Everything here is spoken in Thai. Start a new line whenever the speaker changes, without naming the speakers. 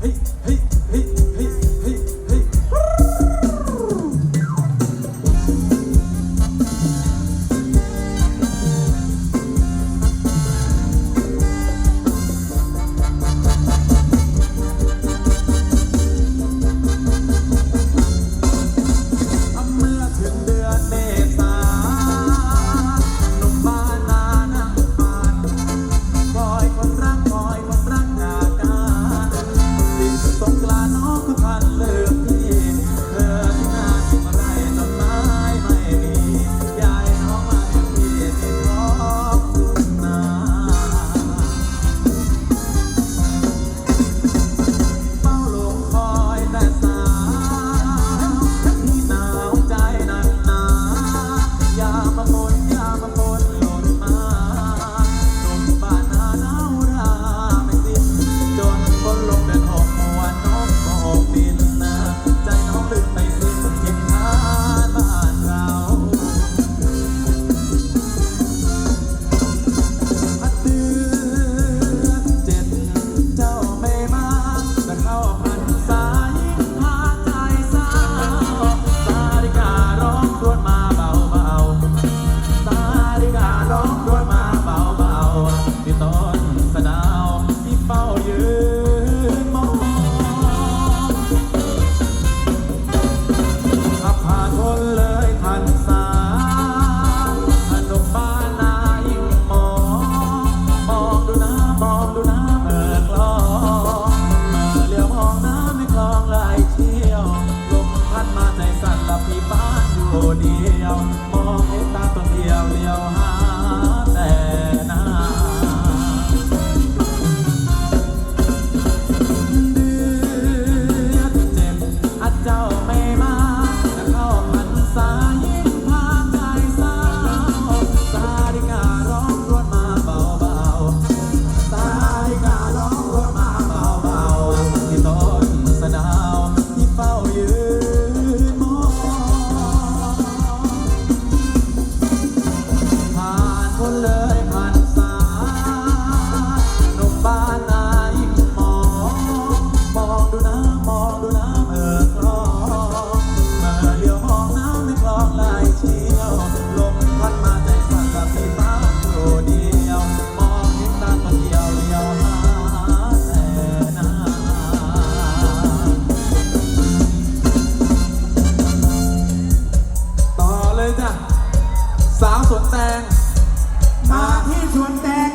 เฮ้ยเฮ้ย บ้านอยู่เดียว มองเห็นตาตัวเดียวเลี้ยวหาแต่นะ เลยผ่นสานมบ้านนายมอง มองดูน้ำมองดูน้ำเออคลองมาเลี้ยวห้องน้ำในคลองลายเชี่ยวลมพัดมาใจสั่นกับพี่ฟ้าโดดยมองเห็นตาคนเดียวเลี้ยวหาแต่นาต่อเลยจ้ะสาวสวนแตง มาที่สวนแตง